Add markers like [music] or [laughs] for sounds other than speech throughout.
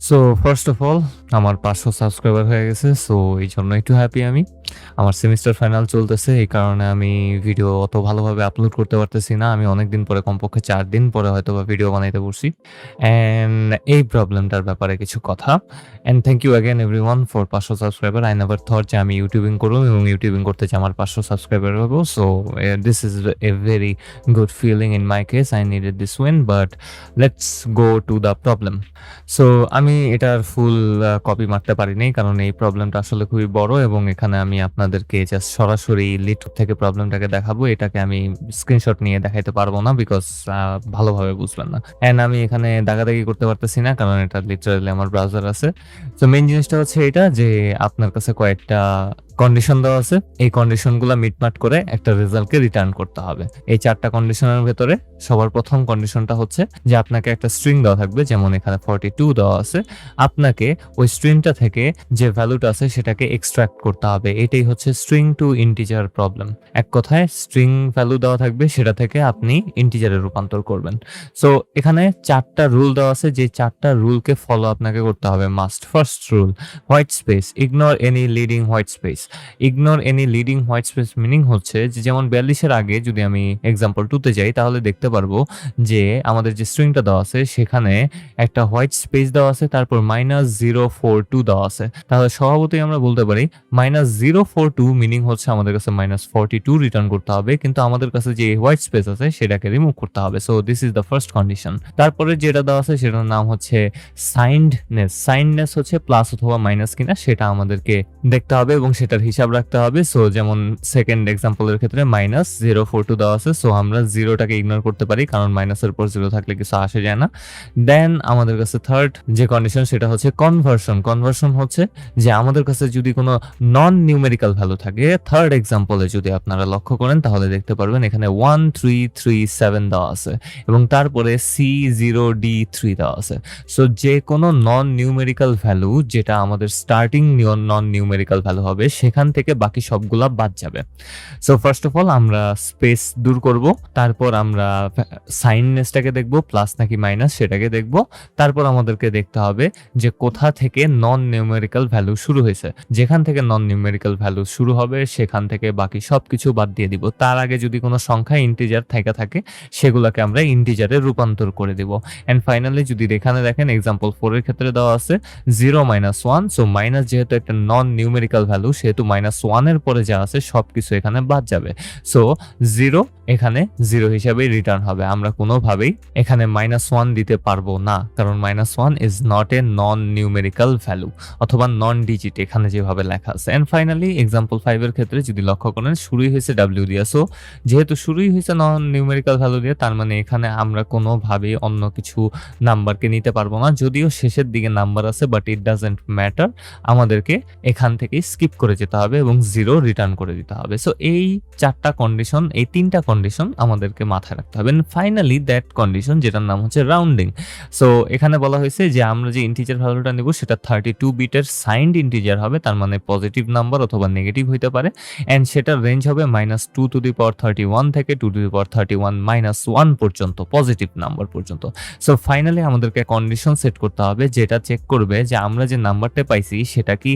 So first of all আমার পাঁচশো subscriber হয়ে গেছে সো এই জন্য একটু হ্যাপি আমি। আমার সেমিস্টার ফাইনাল চলতেছে, এই কারণে আমি ভিডিও অত ভালোভাবে আপলোড করতে পারতেছি না। আমি অনেক দিন পরে, কমপক্ষে চার দিন পরে হয়তো বা ভিডিও বানাইতে বসছি। অ্যান্ড এই প্রবলেমটার ব্যাপারে কিছু কথা। And thank you again every one for পাঁচশো সাবস্ক্রাইবার আই নেভার থট যে আমি ইউটিউবিং করব এবং ইউটিউবিং করতে চাই আমার পাঁচশো সাবস্ক্রাইবার হব। So this is a very good feeling in my case I needed this win but let's go to the problem so আমি এটার ফুল কপি মারতে পারিনি, কারণ এই প্রবলেমটা আসলে খুবই বড় এবং এখানে আমি আপনাদেরকে জাস্ট সরাসরি লিট থেকে প্রবলেমটাকে দেখাবো। এটাকে আমি স্ক্রিনশট নিয়ে দেখাইতে পারব না বিকজ ভালোভাবে বুঝবেন না। অ্যান্ড আমি এখানে দাগাদাগি করতে পারতেছি না, কারণ এটা লিটারালি আমার ব্রাউজার আছে। তো মেন জিনিসটা হচ্ছে এটা যে আপনার কাছে কয়েকটা কন্ডিশন দেওয়া আছে, এই কন্ডিশনগুলো মিটমাট করে একটা রেজাল্টকে রিটার্ন করতে হবে। এই চারটা কন্ডিশনের ভেতরে সবার প্রথম কন্ডিশনটা হচ্ছে যে আপনাকে একটা স্ট্রিং দেওয়া থাকবে, যেমন এখানে ফর্টি টু দেওয়া আছে। আপনাকে ওই স্ট্রিংটা থেকে যে ভ্যালুটা আছে সেটাকে এক্সট্রাক্ট করতে হবে। এটাই হচ্ছে স্ট্রিং টু ইন্টিজার প্রবলেম এক কথায় স্ট্রিং ভ্যালু দেওয়া থাকবে, সেটা থেকে আপনি ইন্টিজারে রূপান্তর করবেন। সো এখানে চারটা রুল দেওয়া আছে, যে চারটা রুলকে ফলো আপনাকে করতে হবে। Must first rule white space ignore any leading white space ignore any leading white space meaning হচ্ছে যে, যেমন বিয়াল্লিশের আগে যদি আমি এক্সাম্পল টুতে যাই, তাহলে দেখতে পারব যে আমাদের যে স্ট্রিংটা দেওয়া আছে, সেখানে একটা হোয়াইট স্পেস দেওয়া আছে, তারপর মাইনাস জিরো ফোর টু দেওয়া আছে। তাহলে স্বভাবতই আমরা বলতে পারি minus zero four two meaning হচ্ছে আমাদের কাছে মাইনাস ফর্টি টু রিটার্ন করতে হবে, কিন্তু আমাদের কাছে যে হোয়াইট স্পেস আছে, সেটাকে রিমুভ করতে হবে। So this is the first condition তারপরে যেটা দেওয়া আছে, সেটার নাম হচ্ছে সাইন্ডনেস সাইন্ডনেস হচ্ছে প্লাস অথবা মাইনাস কিনা, সেটা আমাদেরকে দেখতে হবে এবং সেটার হিসাব রাখতে হবে। সো যেমন সেকেন্ড এক্সাম্পলের ক্ষেত্রে মাইনাস জিরো ফোর টু দেওয়া আছে। সো আমরা জিরোটাকে ইগনোর করতে পারি, কারণ মাইনাসের পর জিরো থাকলে কিছু আসে যায় না। দেন আমাদের কাছে থার্ড যে কন্ডিশন সেটা হচ্ছে কনভার্সন কনভার্সন হচ্ছে যে আমাদের কাছে যদি কোনো নন নিউমেরিক্যাল ভ্যালু থাকে থার্ড এক্সাম্পলে যদি আপনারা লক্ষ্য করেন, তাহলে দেখতে পারবেন এখানে ওয়ান থ্রি থ্রি সেভেন দেওয়া আছে এবং তারপরে সি জিরো ডি থ্রি দেওয়া আছে। সো যে কোনো নন নিউমেরিক্যাল ভ্যালু যেটা আমাদের স্টার্টিং নন নিউমেরিক্যাল ভ্যালু হবে সেখান থেকে বাকি সবগুলা বাদ যাবে। সো ফার্স্ট অফ অল আমরা স্পেস দূর করব, তারপর আমরা সাইননেসটাকে দেখব প্লাস নাকি মাইনাস সেটাকে দেখব। তারপর আমাদেরকে দেখতে হবে যে কোথা থেকে নন নিউমেরিক্যাল ভ্যালু শুরু হয়েছে। যেখান থেকে নন নিউমেরিক্যাল ভ্যালু শুরু হবে, সেখান থেকে বাকি সব কিছু বাদ দিয়ে দিব। তার আগে যদি কোনো সংখ্যা ইন্টিজার থেকে থাকে, সেগুলোকে আমরা ইন্টিজারে রূপান্তর করে দিব। অ্যান্ড ফাইনালি যদি এখানে দেখেন এক্সাম্পল ফোরের ক্ষেত্রে দেওয়া আছে zero minus one so minus যেহেতু একটা নন নিউমেরিক্যাল ভ্যালু সেহেতু মাইনাস ওয়ানের পরে যা আছে সব কিছু এখানে বাদ যাবে। সো জিরো এখানে জিরো হিসাবেই রিটার্ন হবে। আমরা কোনোভাবেই এখানে মাইনাস ওয়ান দিতে পারব না। কারণ minus one is not a non numerical value অথবা নন ডিজিট এখানে যেভাবে লেখা আছে। অ্যান্ড ফাইনালি এক্সাম্পল ফাইভের ক্ষেত্রে যদি লক্ষ্য করেন, শুরুই হয়েছে ডাব্লিউ দিয়ে। সো যেহেতু শুরুই হয়েছে নন নিউমেরিক্যাল ভ্যালু দিয়ে, তার মানে এখানে আমরা কোনোভাবেই অন্য কিছু নাম্বারকে নিতে পারব না। যদিও শেষের দিকে নাম্বার আছে বাট ইট ডাজেন্ট ম্যাটার আমাদেরকে এখান থেকে স্কিপ করে যেতে হবে এবং জিরো রিটার্ন করে দিতে হবে। সো এই চারটা কন্ডিশন এই তিনটা কন্ডিশন আমাদেরকে মাথায় রাখতে হবে। ফাইনালি দ্যাট কন্ডিশন যেটার নাম হচ্ছে রাউন্ডিং সো এখানে বলা হয়েছে যে আমরা যে ইন্টিজার ভ্যালুটা নেব, সেটা থার্টি টু বিটের সাইন্ড ইন্টিজার হবে, তার মানে পজিটিভ নাম্বার অথবা নেগেটিভ হইতে পারে। অ্যান্ড সেটার রেঞ্জ হবে minus two to the power thirty one থেকে two to the power thirty one minus one পর্যন্ত পজিটিভ নাম্বার পর্যন্ত। সো ফাইনালি আমাদেরকে কন্ডিশন সেট করতে হবে, যেটা চেক করবে যে আমরা যে নাম্বারটা পাইছি, সেটা কি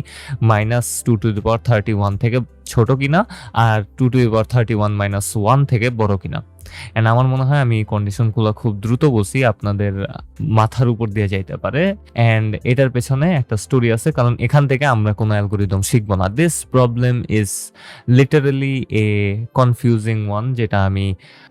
minus two to the power thirty one থেকে ছোট কিনা আর two to power thirty one minus one থেকে বড় কিনা। অ্যান্ড আমার মনে হয় আমি কন্ডিশনগুলো খুব দ্রুত বলছি আপনাদের মাথার উপর দিয়ে যাইতে পারে। অ্যান্ড এটার পেছনে একটা স্টোরি আছে, কারণ এখান থেকে আমরা কোনো অ্যালগোরিদম শিখব না। This problem is literally a confusing one যেটা আমি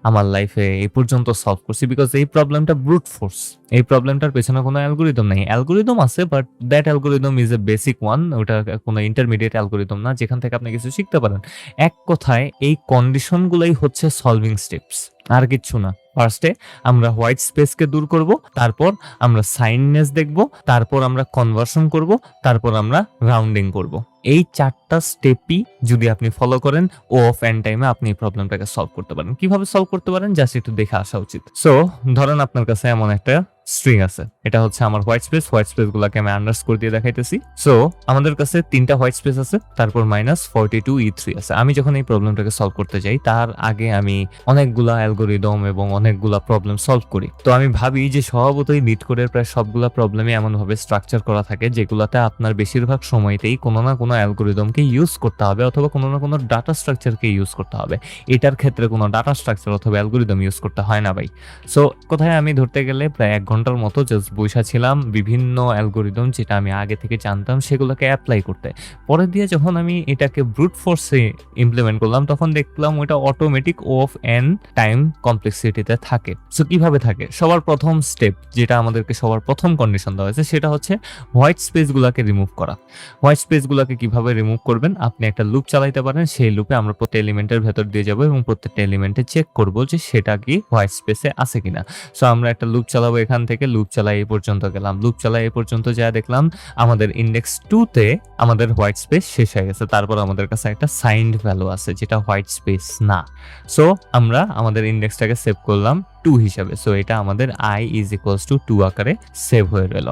আমার লাইফে এই পর্যন্ত সলভ করছি। বিকজ এই প্রবলেমটা ব্রুট ফোর্স এই প্রবলেমটার পেছনে কোনো অ্যালগোরিদম নেই। অ্যালগোরিদম আছে but that algorithm is a basic one ওটা কোনো ইন্টারমিডিয়েট অ্যালগোরিদম না, যেখান থেকে আপনি কিছু শিখতে পারেন। এক কথায় এই কন্ডিশনগুলোই হচ্ছে সলভিং স্টেপস আর কিচ্ছু না। ফার্স্টে আমরা হোয়াইট স্পেসকে দূর করব, তারপর আমরা সাইননেস দেখব, তারপর আমরা কনভার্সন করব, তারপর আমরা রাউন্ডিং করব। এই চারটা স্টেপই যদি আপনি ফলো করেন ও অফ এন্ড টাইমে আপনি এই প্রবলেমটাকে সলভ করতে পারেন। কীভাবে সলভ করতে পারেন? জাস্ট একটু দেখে আসা উচিত। সো ধরেন আপনার কাছে এমন একটা স্ট্রিং আছে। এটা হচ্ছে আমার হোয়াইট স্পেস হোয়াইট স্পেস গুলাকে আমি আন্ডারস্কোর দিয়ে দেখাইতেছি। সো আমাদের কাছে তিনটা হোয়াইট স্পেস আছে, তারপর minus forty two E three আছে। আমি যখন এই প্রবলেমটাকে সলভ করতে যাই, তার আগে আমি অনেকগুলা অ্যালগোরিদম এবং অনেকগুলা প্রবলেম সলভ করি। তো আমি ভাবি যে স্বভাবতই লিড কোডের প্রায় সবগুলা প্রবলেমই এমনভাবে স্ট্রাকচার করা থাকে, যেগুলোতে আপনার বেশিরভাগ সময়তেই কোনো না কোনো অ্যালগোরিদমকে ইউজ করতে হবে অথবা কোনো না কোনো ডাটা স্ট্রাকচারকে ইউজ করতে হবে। এটার ক্ষেত্রে কোনো ডাটা স্ট্রাকচার অথবা অ্যালগোরিদম ইউজ করতে হয় না ভাই। সো কোথায় আমি ধরতে গেলে প্রায় এক ঘণ্টার মতো জাস্ট বসা ছিলাম, বিভিন্ন অ্যালগোরিদম যেটা আমি আগে থেকে জানতাম সেগুলোকে অ্যাপ্লাই করতে। পরে দিয়ে যখন আমি এটাকে ব্রুট ফোর্সে ইমপ্লিমেন্ট করলাম, তখন দেখলাম ওটা অটোমেটিক অফ এন টাইম কমপ্লেক্সিটিতে থাকে। সো কীভাবে থাকে? সবার প্রথম স্টেপ যেটা আমাদেরকে সবার প্রথম কন্ডিশন দেওয়া হয়েছে, সেটা হচ্ছে হোয়াইট স্পেসগুলোকে রিমুভ করা। হোয়াইট স্পেসগুলোকে কীভাবে রিমুভ করবেন? আপনি একটা লুপ চালাইতে পারেন, সেই লুপে আমরা প্রত্যেক এলিমেন্টের ভেতর দিয়ে যাব এবং প্রত্যেকটা এলিমেন্টে চেক করব যে সেটা কি হোয়াইট স্পেসে আছে কিনা। সো আমরা একটা লুপ চালাবো এখান থেকে লুপ চালাই এই পর্যন্ত গেলাম। লুপ চালাই এই পর্যন্ত যা দেখলাম, আমাদের ইন্ডেক্স টুতে আমাদের হোয়াইট স্পেস শেষ হয়ে গেছে। তারপর আমাদের কাছে একটা সাইন্ড ভ্যালু আছে, যেটা হোয়াইট স্পেস না। সো আমরা আমাদের ইন্ডেক্সটাকে সেভ করলাম। টু হিসাবে। সো এটা আমাদের I is equals to two আকারে সেভ হয়ে রইল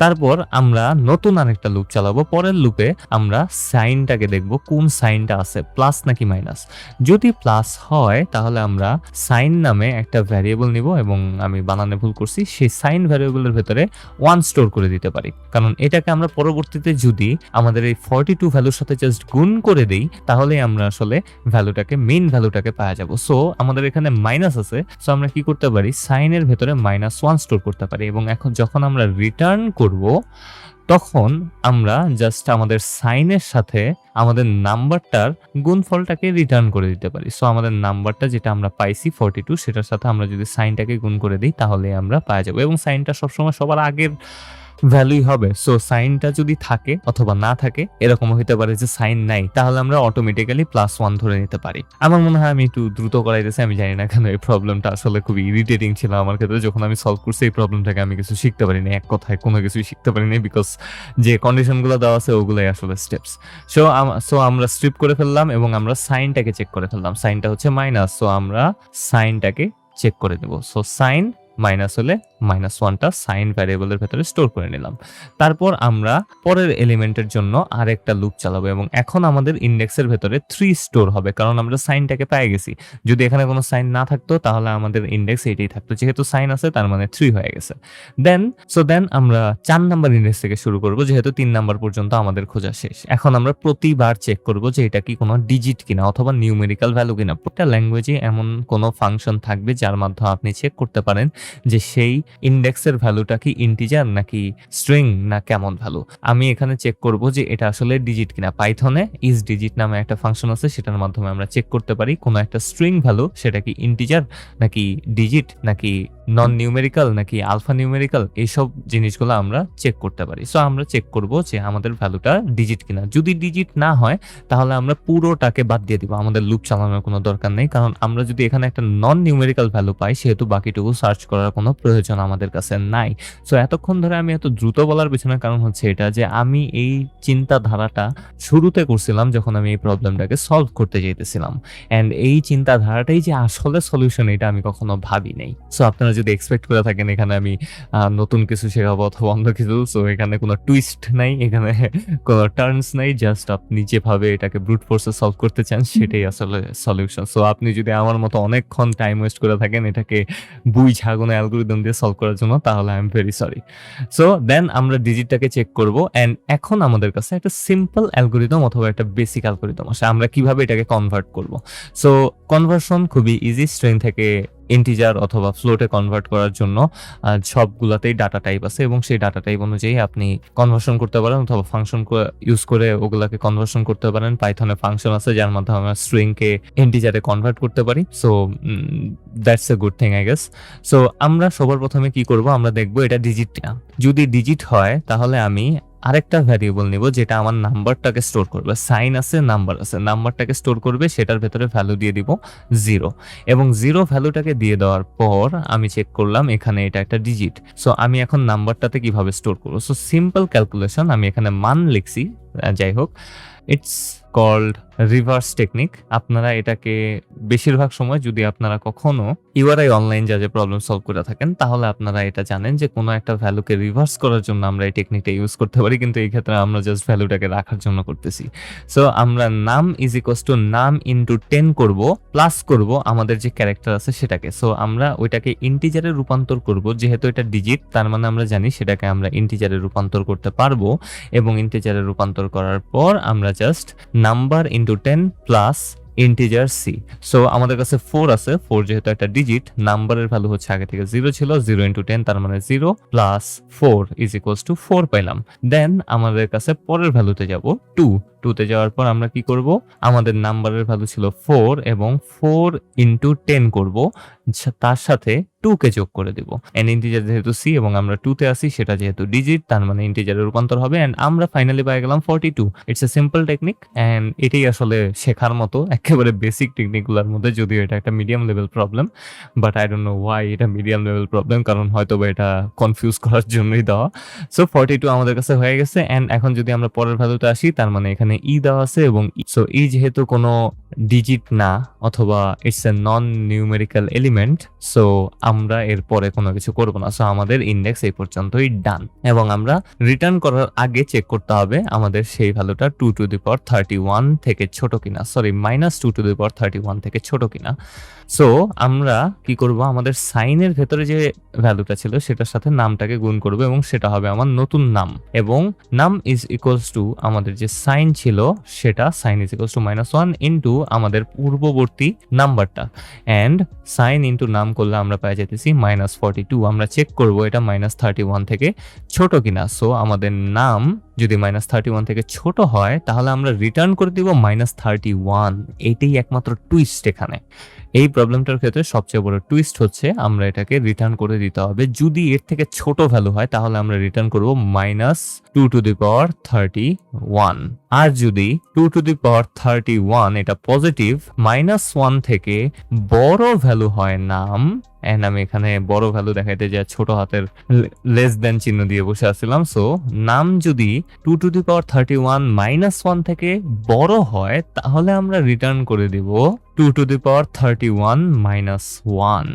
তারপর আমরা নতুন আরেকটা লুপ চালাবো। পরের লুপে আমরা সাইনটাকে দেখব, কোন সাইনটা আছে প্লাস নাকি মাইনাস যদি প্লাস হয়, তাহলে আমরা সাইন নামে একটা ভ্যারিয়েবল নিব এবং আমি বানানে ভুল করছি, সেই সাইন ভ্যারিয়েবলের ভেতরে ওয়ান স্টোর করে দিতে পারি। কারণ এটাকে আমরা পরবর্তীতে যদি আমাদের এই ফর্টি টু ভ্যালুর সাথে জাস্ট গুণ করে দিই তাহলে আমরা আসলে ভ্যালুটাকে মেইন ভ্যালুটাকে পাওয়া যাব। সো আমাদের এখানে মাইনাস আছে। সো আমরা কি করতে পারি, সাইনের ভেতরে মাইনাস ওয়ান স্টোর করতে পারি এবং এখন যখন আমরা রিটার্ন করব, তখন আমরা জাস্ট আমাদের সাইনের সাথে আমাদের নাম্বারটার গুণফলটাকে রিটার্ন করে দিতে পারি। সো আমাদের নাম্বারটা যেটা আমরা পাইছি ফর্টি টু সেটার সাথে আমরা যদি সাইনটাকে গুণ করে দিই, তাহলে আমরা পাওয়া যাব এবং সাইনটা সবসময় সবার আগের ভ্যালুই হবে। সো সাইনটা যদি থাকে অথবা না থাকে এরকম হতে পারে যে সাইন নাই, তাহলে আমরা অটোমেটিক্যালি প্লাস ওয়ান ধরে নিতে পারি। আমার মনে হয় আমি একটু দ্রুত করাইতেছি, আমি জানি না কেন এই প্রবলেমটা আসলে খুবই ইরিটেটিং ছিল আমার ক্ষেত্রে। যখন আমি সলভ করছি, এই প্রবলেমটাকে আমি কিছু শিখতে পারিনি, এক কথায় কোনো কিছুই শিখতে পারিনি বিকজ যে কন্ডিশনগুলো দেওয়া আছে, ওগুলোই আসলে স্টেপস সো সো আমরা স্ট্রিপ করে ফেললাম এবং আমরা সাইনটাকে চেক করে ফেললাম। সাইনটা হচ্ছে মাইনাস সো আমরা সাইনটাকে চেক করে দেবো। সো সাইন মাইনাস হলে মাইনাস ওয়ানটা সাইন ভ্যারিয়েবলের ভেতরে স্টোর করে নিলাম। তারপর আমরা পরের এলিমেন্টের জন্য আরেকটা লুপ চালাবো এবং এখন আমাদের ইন্ডেক্সের ভেতরে থ্রি স্টোর হবে, কারণ আমরা সাইনটাকে পেয়ে গেছি। যদি এখানে কোনো সাইন না থাকতো, তাহলে আমাদের ইন্ডেক্স এইটাই থাকতো। যেহেতু সাইন আছে, তার মানে থ্রি হয়ে গেছে। দেন সো দেন আমরা চার নাম্বার ইন্ডেক্স থেকে শুরু করব, যেহেতু তিন নাম্বার পর্যন্ত আমাদের খোঁজা শেষ। এখন আমরা প্রতিবার চেক করব যে এটা কি কোনো ডিজিট কিনা অথবা নিউমেরিক্যাল ভ্যালু কিনা। প্রত্যেকটা ল্যাঙ্গুয়েজে এমন কোনো ফাংশন থাকবে যার মাধ্যমে আপনি চেক করতে পারেন। যে সেই ইন্ডেক্সের ভ্যালুটা কি ইন্টিজার নাকি স্ট্রিং না কেমন ভ্যালু আমি এখানে চেক করব যে এটা আসলে ডিজিট কিনা। পাইথনে ইজ ডিজিট নামে একটা ফাংশন আছে, সেটার মাধ্যমে আমরা চেক করতে পারি কোনো একটা স্ট্রিং ভ্যালু সেটা কি ইন্টিজার নাকি ডিজিট নাকি নন নিউমেরিক্যাল নাকি আলফা নিউমেরিক্যাল এইসব জিনিসগুলো আমরা চেক করতে পারি। সো আমরা চেক করব যে আমাদের ভ্যালুটা ডিজিট কিনা। যদি ডিজিট না হয়, তাহলে আমরা পুরোটাকে বাদ দিয়ে দিব। আমাদের লুপ চালানোর কোনো দরকার নেই। কারণ আমরা যদি এখানে একটা নন নিউমেরিক্যাল ভ্যালু পাই, সেহেতু বাকিটুকু সার্চ করার কোনো প্রয়োজন আমাদের কাছে নাই। সো এতক্ষণ ধরে আমি এত দ্রুত বলার পেছনে কারণ হচ্ছে এটা যে আমি এই চিন্তাধারাটা শুরুতে করছিলাম যখন আমি এই প্রবলেমটাকে সলভ করতে যেতেছিলাম। অ্যান্ড এই চিন্তাধারাটাই যে আসলে সলিউশন এটা আমি কখনো ভাবি নাই সো আপনারা যদি এক্সপেক্ট করে থাকেন এখানে আমি নতুন কিছু শেখাবো অথবা অন্য কিছু সো এখানে কোনো টুইস্ট নাই এখানে [laughs] কোনো টার্নস নাই জাস্ট আপনি যেভাবে এটাকে ব্রুট ফোর্সে সলভ করতে চান সেটাই আসলে সলিউশন সো আপনি যদি আমার মতো অনেকক্ষণ টাইম ওয়েস্ট করে থাকেন এটাকে বুই ঝাগুনো অ্যালগোরিদম দিয়ে সলভ করার জন্য তাহলে I am very sorry so then আমরা ডিজিটটাকে চেক করব অ্যান্ড এখন আমাদের কাছে একটা সিম্পল অ্যালগোরিদম অথবা একটা বেসিক অ্যালগোরিদম আসে আমরা কীভাবে এটাকে কনভার্ট করব? সো কনভার্সন খুবই ইজি স্ট্রেন থেকে ইন্টিজার অথবা ফ্লোটে কনভার্ট করার জন্য সবগুলাতেই ডাটা টাইপ আছে এবং সেই ডাটা টাইপ অনুযায়ী আপনি কনভার্সন করতে পারেন অথবা ফাংশন ইউজ করে ওগুলাকে কনভার্সন করতে পারেন। পাইথনে ফাংশন আছে যার মাধ্যমে আমরা স্ট্রিংকে ইন্টিজারে কনভার্ট করতে পারি। So that's a good thing I guess so আমরা সবার প্রথমে কি করব? আমরা দেখব এটা ডিজিট যদি ডিজিট হয়, তাহলে আমি আরেকটা ভ্যারিয়েবল নিব যেটা আমার নাম্বারটাকে স্টোর করবে। সাইন আছে নাম্বার আছে। নাম্বারটাকে স্টোর করবে, সেটার ভেতরে ভ্যালু দিয়ে দিব জিরো এবং জিরো ভ্যালুটাকে দিয়ে দেওয়ার পর আমি চেক করলাম এখানে এটা একটা ডিজিট সো আমি এখন নাম্বারটাতে কীভাবে স্টোর করব? সো সিম্পল ক্যালকুলেশন আমি এখানে মান লিখছি। যাই হোক ইটস কল্ড রিভার্স টেকনিক আপনারা এটাকে বেশিরভাগ সময় যদি আপনারা কখনো ইউআরআই অনলাইন যা যে প্রবলেম সলভ করে থাকেন, তাহলে আপনারা এটা জানেন যে কোনো একটা ভ্যালুকে রিভার্স করার জন্য আমরা এই টেকনিকটা ইউজ করতে পারি, কিন্তু এই ক্ষেত্রে আমরা জাস্ট ভ্যালুটাকে রাখার জন্য করতেছি। সো আমরা num is equals to num into ten করব প্লাস করব আমাদের যে ক্যারেক্টার আছে সেটাকে। সো আমরা ওইটাকে ইন্টিজারে রূপান্তর করব, যেহেতু এটা ডিজিট তার মানে আমরা জানি সেটাকে আমরা ইন্টিজারে রূপান্তর করতে পারব এবং ইন্টিজারে রূপান্তর করার পর আমরা just number into ten plus integer c so আমাদের কাছে ফোর আছে ফোর যেহেতু একটা ডিজিট নাম্বারের ভ্যালু হচ্ছে আগে থেকে জিরো ছিল জিরো ইন্টু টেন তার মানে zero plus four is equals to four পাইলাম। দেন আমাদের কাছে পরের ভ্যালুতে যাব টু টুতে যাওয়ার পর আমরা কি করব? আমাদের নাম্বারের ভ্যালু ছিল ফোর এবং ফোর ইন্টু টেন করব। তার সাথে টু কে যোগ করে দিব। এন্ড ইন্টিজার যেহেতু সি এবং আমরা টু তে আসি সেটা যেহেতু ডিজিট তার মানে ইন্টিজারের রূপান্তর হবে এন্ড আমরা ফাইনালি পেয়ে গেলাম forty two it's a simple technique and এটাই আসলে শেখার মতো, একেবারে বেসিক টেকনিকগুলোর মধ্যে, যদিও এটা একটা medium level problem but I don't know why এটা মিডিয়াম লেভেল প্রবলেম কারণ হয়তো বা এটা কনফিউজ করার জন্যই দেওয়া। সো ফর্টি টু আমাদের কাছে হয়ে গেছে এন্ড এখন যদি আমরা পরের ভ্যালুতে আসি, তার মানে এখানে ই দেওয়া আছে এবং সো ই যেহেতু কোনো ডিজিট না অথবা it's a non numerical element so আমরা এরপরে কোনো কিছু করব না। সো আমাদের ইন্ডেক্স এই পর্যন্তই ডান এবং আমরা রিটার্ন করার আগে চেক করতে হবে আমাদের সেই ভ্যালুটা টু টু দি পর থার্টি ওয়ান থেকে ছোট কিনা। Sorry minus two to the power thirty one থেকে ছোট কিনা। সো আমরা কি করব? আমাদের সাইনের ভেতরে যে ভ্যালুটা ছিল সেটার সাথে নামটাকে গুণ করব এবং সেটা হবে আমার নতুন নাম। এবং নাম ইজ ইকুয়ালস টু আমাদের যে সাইন ছিল সেটা sign is equals to minus one into আমাদের পূর্ববর্তী নাম্বারটা। অ্যান্ড সাইন ইন্টু নাম করলে আমরা পাই যেতেছি মাইনাস ফর্টি টু আমরা চেক করব এটা মাইনাস থার্টি ওয়ান থেকে ছোট কিনা। সো আমাদের নাম যদি মাইনাস থার্টি ওয়ান থেকে ছোট হয়, তাহলে আমরা রিটার্ন করে দিব মাইনাস থার্টি ওয়ান এইটাই একমাত্র টুইস্ট এখানে। এই প্রবলেমটার ক্ষেত্রে সবচেয়ে বড় টুইস্ট হচ্ছে, আমরা এটাকে রিটার্ন করে দিতে হবে। যদি এর থেকে ছোট ভ্যালু হয়, তাহলে আমরা রিটার্ন করব minus two to the power thirty one আর যদি two to the power thirty one এটা পজিটিভ মাইনাস ওয়ান থেকে বড় ভ্যালু হয় নাম। এন্ড আমি এখানে বড় ভ্যালু দেখাইতে যা ছোট হাতের লেস দেন চিহ্ন দিয়ে বসে আসছিলাম সো নাম যদি two to the power thirty one minus one থেকে বড় হয়, তাহলে আমরা রিটার্ন করে দিব two to the power thirty one minus one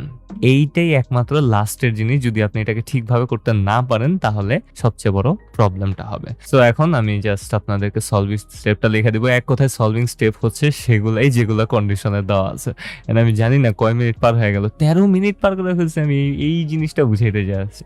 এইটাই একমাত্র লাস্টের জিনিস। যদি আপনি এটাকে ঠিকভাবে করতে না পারেন, তাহলে সবচেয়ে বড় প্রবলেমটা হবে। সো এখন আমি জাস্ট আপনাদেরকে সলভিং স্টেপটা লিখে দিব। এক কথায় সলভিং স্টেপ হচ্ছে সেগুলাই যেগুলো কন্ডিশনে দেওয়া আছে। And আমি জানি না কয় মিনিট পার হয়ে গেল। তেরো মিনিট পার করে ফেলছি আমি। এই- এই জিনিসটা বুঝাইতে যাচ্ছি।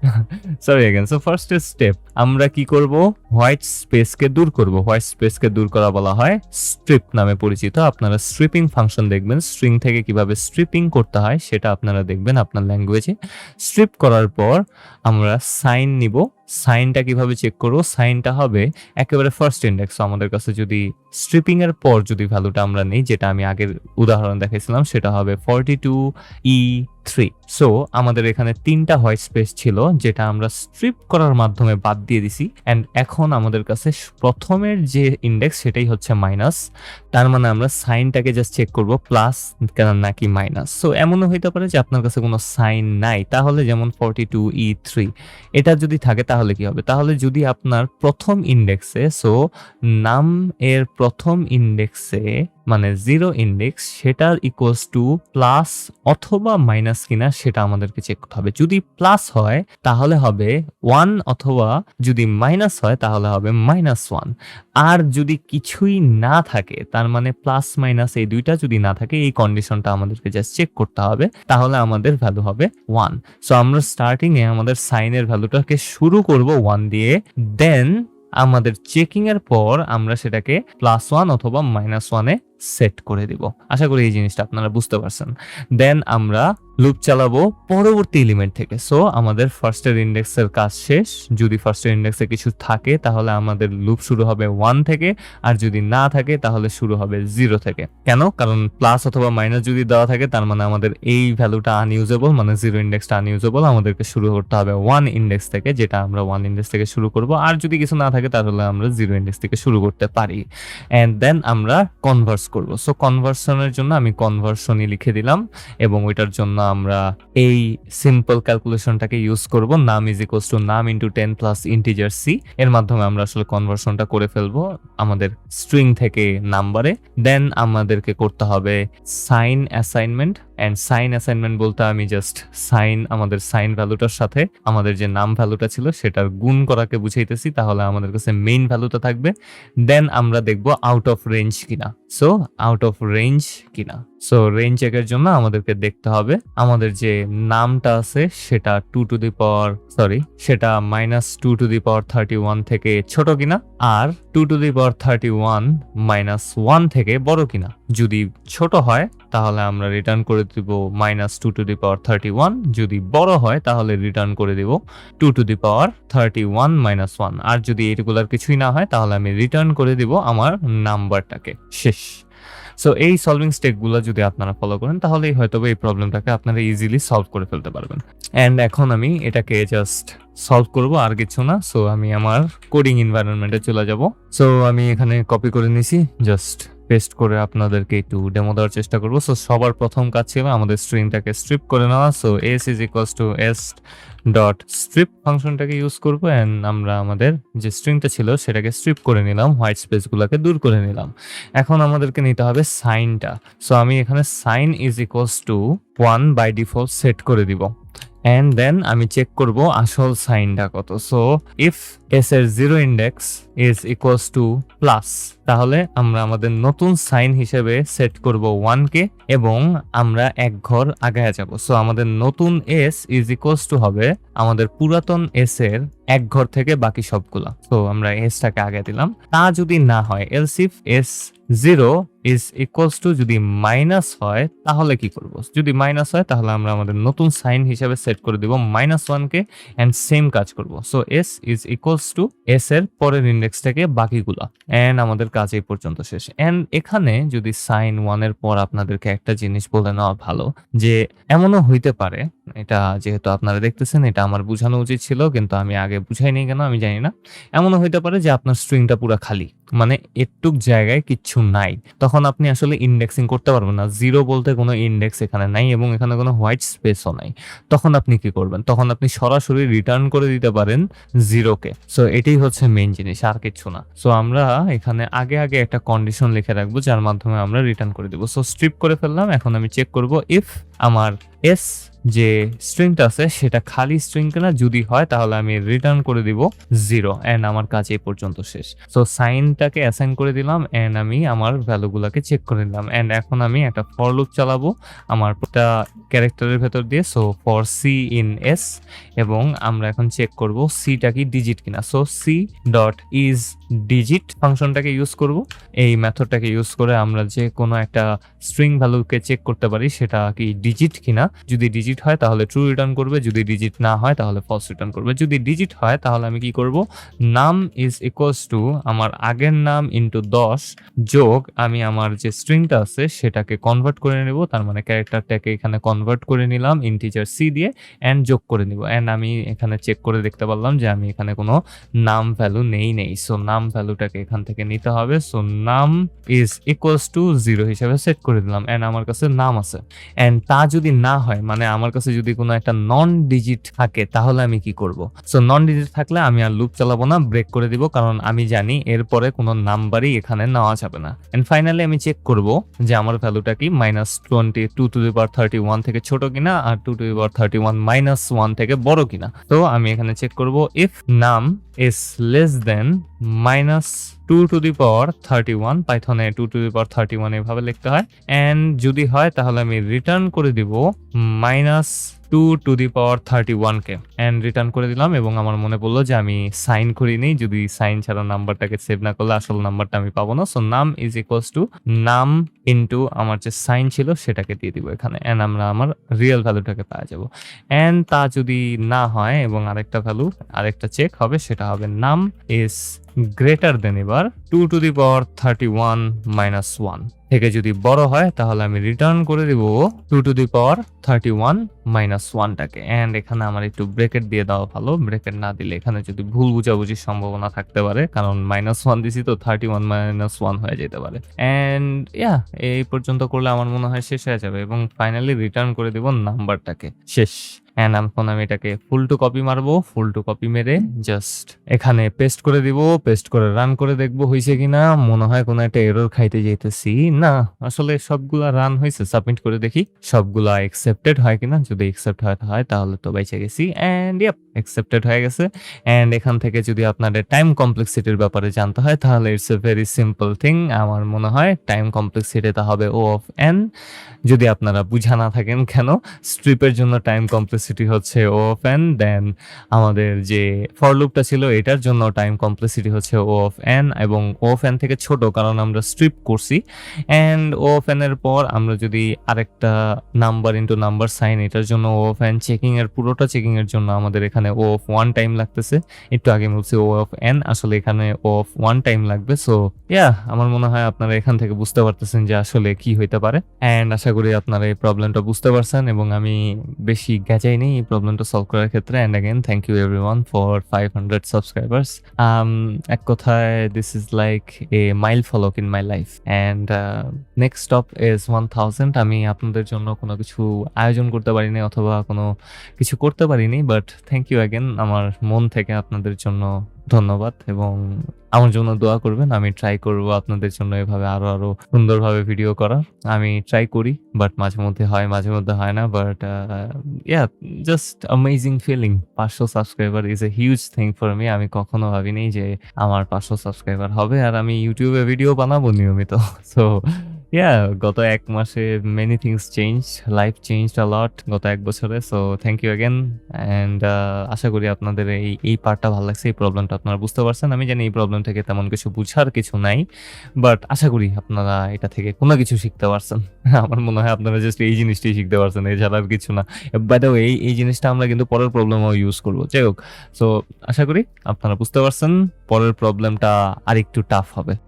Sorry again so first step আমরা কি করব? হোয়াইট স্পেসকে দূর করব। হোয়াইট স্পেসকে দূর করা বলা হয় স্ট্রিপ নামে পরিচিত। আপনারা স্ট্রিপিং ফাংশন দেখবেন। স্ট্রিং থেকে কীভাবে স্ট্রিপিং করতে হয় সেটা আপনারা দেখবেন আপনার ল্যাঙ্গুয়েজে স্ট্রিপ করার পর আমরা সাইন নিব। সাইনটা কীভাবে চেক করব? সাইনটা হবে একেবারে ফার্স্ট ইন্ডেক্স আমাদের কাছে যদি স্ট্রিপিং এর পর যদি ভ্যালুটা আমরা নেই, যেটা আমি আগের উদাহরণ দেখাইছিলাম, সেটা হবে forty two e three so আমাদের এখানে তিনটা হোয়াইট স্পেস ছিল, যেটা আমরা স্ট্রিপ করার মাধ্যমে বাদ দিয়ে দিছি। অ্যান্ড এখন আমাদের কাছে প্রথমের যে ইন্ডেক্স সেটাই হচ্ছে মাইনাস তার মানে আমরা সাইনটাকে জাস্ট চেক করব প্লাস নাকি মাইনাস সো এমনও হইতে পারে যে আপনার কাছে কোনো সাইন নাই। তাহলে যেমন ফর্টি টু ই থ্রি এটা যদি থাকে তাহলে কি হবে? তাহলে যদি আপনার প্রথম ইন্ডেক্সে সো নাম এর প্রথম ইন্ডেক্সে মানে জিরো ইন্ডেক্স সেটার ইকুয়ালস টু প্লাস অথবা মাইনাস কিনা সেটা আমাদেরকে চেক করতে হবে। যদি প্লাস হয়, তাহলে হবে ওয়ান অথবা যদি মাইনাস হয়, তাহলে হবে মাইনাস ওয়ান আর যদি কিছুই না থাকে, তার মানে প্লাস মাইনাস এই দুইটা যদি না থাকে, এই কন্ডিশনটা আমাদেরকে জাস্ট চেক করতে হবে, তাহলে আমাদের ভ্যালু হবে ওয়ান সো আমরা স্টার্টিং এ আমাদের সাইনের ভ্যালুটাকে শুরু করব ওয়ান দিয়ে দেন আমাদের চেকিং এর পর আমরা সেটাকে প্লাস ওয়ান অথবা মাইনাস ওয়ানে সেট করে দিব। আশা করি এই জিনিসটা আপনারা বুঝতে পারছেন। দেন আমরা লুপ চালাবো পরবর্তী এলিমেন্ট থেকে। সো আমাদের ফার্স্টের ইন্ডেক্সের কাজ শেষ। যদি ফার্স্টের ইন্ডেক্সে কিছু থাকে, তাহলে আমাদের লুপ শুরু হবে ওয়ান থেকে। আর যদি না থাকে, তাহলে শুরু হবে জিরো থেকে। কেন? কারণ প্লাস অথবা মাইনাস যদি দেওয়া থাকে, তার মানে আমাদের এই ভ্যালুটা আনইউজেবল মানে জিরো ইন্ডেক্সটা আনইউজেবল আমাদেরকে শুরু করতে হবে ওয়ান ইন্ডেক্স থেকে, যেটা আমরা ওয়ান ইন্ডেক্স থেকে শুরু করব। আর যদি কিছু না থাকে, তাহলে আমরা জিরো ইন্ডেক্স থেকে শুরু করতে পারি। অ্যান্ড দেন আমরা কনভার্স করব। সো কনভার্সনের জন্য আমি কনভার্সনই লিখে দিলাম এবং ওইটার জন্য আমরা এই সিম্পল ক্যালকুলেশনটাকে ইউজ করব। Num is equals to num into ten plus integer c এর মাধ্যমে আমরা আসলে কনভার্সনটা করে ফেলব আমাদের স্ট্রিং থেকে নাম্বারে দেন আমাদেরকে করতে হবে sign assignment and sign assignment বলতে আমি জাস্ট সাইন আমাদের সাইন ভ্যালুটার সাথে আমাদের যে নাম ভ্যালুটা ছিল সেটার গুণ করাকে বুঝাইতেছি, তাহলে আমাদের কাছে মেইন ভ্যালুটা থাকবে। দেন আমরা দেখব আউট অফ রেঞ্জ কিনা। সো আউট অফ রেঞ্জ কিনা? সো রেঞ্জ চেকের জন্য আমাদেরকে দেখতে হবে। আমাদের যে নামটা আছে, সেটা two to the power sorry সেটা minus two to the power thirty one থেকে ছোট কিনা? আর two to the power thirty one minus one থেকে বড় কিনা? যদি ছোট হয়, তাহলে আমরা রিটার্ন করে দিব minus two to the power thirty one যদি বড় হয়, তাহলে রিটার্ন করে দিব two to the power thirty one minus one আর যদি এটুকুলার কিছুই না হয়, তাহলে আমি রিটার্ন করে দিব আমার নাম্বারটাকে শেষ। সো এই সলভিং স্টেপগুলো যদি আপনারা ফলো করেন, তাহলেই হয়তো এই প্রবলেমটাকে আপনারা ইজিলি সলভ করে ফেলতে পারবেন। অ্যান্ড এখন আমি এটাকে জাস্ট সলভ করব, আর কিছু না। সো আমি আমার কোডিং এনভায়রনমেন্টে চলে যাব। সো আমি এখানে কপি করে নিছি জাস্ট পেস্ট করে আপনাদেরকে একটু ডেমো দেওয়ার চেষ্টা করব। সো সবার প্রথম কাজ ছিল আমাদের স্ট্রিংটাকে স্ট্রিপ করে নেওয়া। So s is equals to s dot strip ফাংশনটাকে use করব অ্যান্ড আমরা আমাদের যে স্ট্রিংটা ছিল সেটাকে স্ট্রিপ করে নিলাম হোয়াইট স্পেসগুলোকে দূর করে নিলাম। এখন আমাদেরকে নিতে হবে সাইনটা সো আমি এখানে sign is equals to one by default set করে দিব। অ্যান্ড দেন আমি চেক করব আসল সাইনটা কত। সো ইফ এস এর zero index is equals to plus তাহলে আমরা আমাদের নতুন সাইন হিসেবে সেট করব ওয়ানকে এবং আমরা এক ঘর আগায় যাব। সো আমাদের নতুন এস ইজ ইকুয়ালস টু হবে আমাদের পুরাতন এস এর এক ঘর থেকে বাকি সবগুলা। তো আমরা এসটাকে আগে দিলাম। তা যদি না হয় elif s zero is equals to যদি মাইনাস হয়, তাহলে কি করব? যদি মাইনাস হয়, তাহলে আমরা আমাদের নতুন সাইন হিসেবে সেট করে দিব মাইনাস ওয়ানকে অ্যান্ড সেম কাজ করব। So s is equals to s এর পরের ইন্ডেক্সটাকে বাকিগুলা। অ্যান্ড আমাদের কাজ এই পর্যন্ত শেষ। অ্যান্ড এখানে যদি সাইন ওয়ানের পর আপনাদেরকে একটা জিনিস বলে নেওয়া ভালো, যে এমনও হইতে পারে, এটা যেহেতু আপনারা দেখতেছেন, এটা আমার বোঝানো উচিত ছিল, কিন্তু আমি আগে বুঝাইনি কেন, আমি জানি না। এমনও হইতে পারে যে আপনার স্ট্রিংটা পুরো খালি। মানে এটুক জায়গায় কিচ্ছু নাই। তখন আপনি আসলে ইন্ডেক্সিং করতে পারবেন না। জিরো বলতে কোনো ইন্ডেক্স এখানে নাই এবং এখানে কোনো হোয়াইট স্পেসও নাই। তখন আপনি কি করবেন? তখন আপনি সরাসরি রিটার্ন করে দিতে পারেন জিরোকে সো এটাই হচ্ছে মেইন জিনিস, আর কিচ্ছু না। সো আমরা এখানে আগে আগে একটা কন্ডিশন লিখে রাখব, যার মাধ্যমে আমরা রিটার্ন করে দেবো। সো স্ট্রিপ করে ফেললাম। এখন আমি চেক করব ইফ আমার এস যে স্ট্রিংটা আছে, সেটা খালি স্ট্রিং কিনা যদি হয় তাহলে আমি রিটার্ন করে দিব জিরো অ্যান্ড আমার কাজ এই পর্যন্ত শেষ। সো সাইনটাকে অ্যাসাইন করে দিলাম অ্যান্ড আমি আমার ভ্যালুগুলোকে চেক করে নিলাম। অ্যান্ড এখন আমি একটা ফর লুপ চালাবো, আমার একটা ক্যারেক্টারের ভেতর দিয়ে। So for c in s এবং আমরা এখন চেক করব সিটা কি ডিজিট কিনা। So c dot is digit ফাংশনটাকে use করব। এই মেথডটাকে ইউজ করে আমরা যে কোনো একটা স্ট্রিং ভ্যালুকে চেক করতে পারি, সেটা কি ডিজিট কিনা। যদি ডিজিট হয় তাহলে ট্রু রিটার্ন করবে, যদি ডিজিট না হয় তাহলে ফলস রিটার্ন করবে। যদি ডিজিট হয় তাহলে আমি কি করব? নাম ইজ ইকুয়ালস টু আমার আগের নাম ইন্টু দশ যোগ আমি আমার যে স্ট্রিংটা আছে সেটাকে কনভার্ট করে নেব, তার মানে ক্যারেক্টারটাকে এখানে কনভার্ট করে নিলাম ইন্টিজার সি দিয়ে অ্যান্ড যোগ করে নিব। অ্যান্ড আমি এখানে চেক করে দেখতে পারলাম যে আমি এখানে কোনো নাম ভ্যালু নেই নেই। সো নাম ভ্যালুটাকে এখান থেকে নিতে হবে। So num is equals to zero হিসেবে সেট করে দিলাম। অ্যান্ড আমার কাছে নাম আছে। অ্যান্ড তা যদি না হয় মানে আমার কাছে যদি কোনো একটা নন ডিজিট থাকে, তাহলে আমি কি করব? সো নন ডিজিট থাকলে আমি আর লুপ চালাবো না ব্রেক করে দিব, কারণ আমি জানি এরপরে কোনো নাম্বারই এখানে নেওয়া যাবে না। এন্ড ফাইনালি আমি চেক করব যে আমার ভ্যালুটা কি minus twenty two to the power thirty one থেকে ছোট কিনা, আর two to the power thirty one minus one থেকে বড় কিনা। তো আমি এখানে চেক করব if num less than minus two to the power thirty one পাইথনে two to the power thirty one এভাবে লিখতে হয়। অ্যান্ড যদি হয়, তাহলে আমি রিটার্ন করে দিব minus two to the power thirty ওয়ানকে অ্যান্ড রিটার্ন করে দিলাম এবং আমার মনে পড়ল যে আমি সাইন করিনি, যদি সাইন ছাড়া নাম্বারটাকে সেভ না করলে আসল নাম্বারটা আমি পাবো না। So num is equals to num into আমার যে সাইন ছিল সেটাকে দিয়ে দিব এখানে। অ্যান্ড আমরা আমার রিয়েল ভ্যালুটাকে পাওয়া যাব। অ্যান্ড তা যদি না হয় এবং আরেকটা ভ্যালু আরেকটা চেক হবে, সেটা হবে নাম ইজ গ্রেটার দেন এবার two to the power thirty one minus one থেকে যদি বড় হয়, তাহলে আমি রিটার্ন করে দিব two to the power thirty one minus ওয়ানটাকে and এখানে আমার একটু ব্রেকেট দিয়ে দেওয়া ভালো। ব্রেকেট না দিলে এখানে যদি ভুল বুঝাবুঝির সম্ভাবনা থাকতে পারে, কারণ মাইনাস ওয়ান দিছি তো থার্টি ওয়ান মাইনাস ওয়ান হয়ে যেতে পারে। অ্যান্ড ইয়া এই পর্যন্ত করলে আমার মনে হয় শেষ হয়ে যাবে। এবং ফাইনালি রিটার্ন করে দিব নাম্বারটাকে শেষ। অ্যান্ড এখন আমি এটাকে ফুল টু কপি মারবো ফুল টু কপি মেরে জাস্ট এখানে পেস্ট করে দিব পেস্ট করে রান করে দেখব হয়েছে কিনা। মনে হয় কোনো একটা এরর খাইতে যাইতেছি। না, আসলে সবগুলা রান হয়েছে সাবমিট করে দেখি সবগুলা একসেপ্টেড হয় কিনা। যদি একসেপ্ট হয় হয়, তাহলে তো বেঁচে গেছি। অ্যান্ড ইয়াপ একসেপ্টেড হয়ে গেছে। অ্যান্ড এখান থেকে যদি আপনাদের টাইম কমপ্লেক্সিটির ব্যাপারে জানতে হয়, তাহলে it's a very simple thing আমার মনে হয় টাইম কমপ্লেক্সিটিটা হবে ও অফ এন যদি আপনারা বুঝা না থাকেন কেন স্ট্রিপের জন্য টাইম কমপ্লেক্সিটি হচ্ছে ও অফ এন দেন আমাদের যে ফর লুপটা ছিল, এটার জন্য টাইম কমপ্লেক্সিটি হচ্ছে ও অফ এন এবং ও অফ এন থেকে ছোট, কারণ আমরা স্ট্রিপ করছি। অ্যান্ড ও অফ এন এর পর আমরা যদি আরেকটা নাম্বার ইন্টু নাম্বার সাইন এটার জন্য ও অফ এন চেকিং এর, পুরোটা চেকিং এর জন্য আমাদের এখানে ও অফ ওয়ান টাইম লাগতেছে। একটু আগে বলছি ও অফ এন আসলে এখানে ও অফ ওয়ান টাইম লাগবে। সো ইয়া আমার মনে হয় আপনারা এখান থেকে বুঝতে পারতেছেন যে আসলে কি হইতে পারে। অ্যান্ড আশা করি আপনারা এই প্রবলেমটা বুঝতে পারছেন এবং আমি বেশি গেজাই নেই এই প্রবলেমটা সলভ করার ক্ষেত্রে। And again thank you everyone for five hundred subscribers এক কথায় this is like a mile ফলক in my life and next stop is one thousand আমি আপনাদের জন্য কোনো কিছু আয়োজন করতে পারিনি অথবা কোনো কিছু করতে পারিনি বাট থ্যাংক ইউ অ্যাগেন আমার মন থেকে আপনাদের জন্য ধন্যবাদ এবং আমার জন্য দোয়া করবেন। আমি ট্রাই করব আপনাদের জন্য এভাবে আরও আরও সুন্দরভাবে ভিডিও করার। আমি ট্রাই করি বাট মাঝে মধ্যে হয়, মাঝে মধ্যে হয় না but yeah just amazing feeling পাঁচশো subscriber is a huge thing for me আমি কখনো ভাবিনি যে আমার পাঁচশো সাবস্ক্রাইবার হবে, আর আমি ইউটিউবে ভিডিও বানাবো নিয়মিত। [laughs] সো ইয়া গত এক মাসে many things change life change lot গত এক বছরে so thank you again and আশা করি আপনাদের এই এই পার্টটা ভালো লাগছে, এই প্রবলেমটা আপনারা বুঝতে পারছেন। আমি জানি এই প্রবলেম থেকে তেমন কিছু বুঝার কিছু নাই বাট আশা করি আপনারা এটা থেকে কোনো কিছু শিখতে পারছেন। [laughs] আমার মনে হয় আপনারা জাস্ট এই জিনিসটাই শিখতে পারছেন, এছাড়া আর কিছু না। বাই এই এই জিনিসটা আমরা কিন্তু পরের প্রবলেমও ইউজ করব, যাই হোক। সো আশা করি আপনারা বুঝতে পারছেন, পরের প্রবলেমটা আরেকটু টাফ হবে।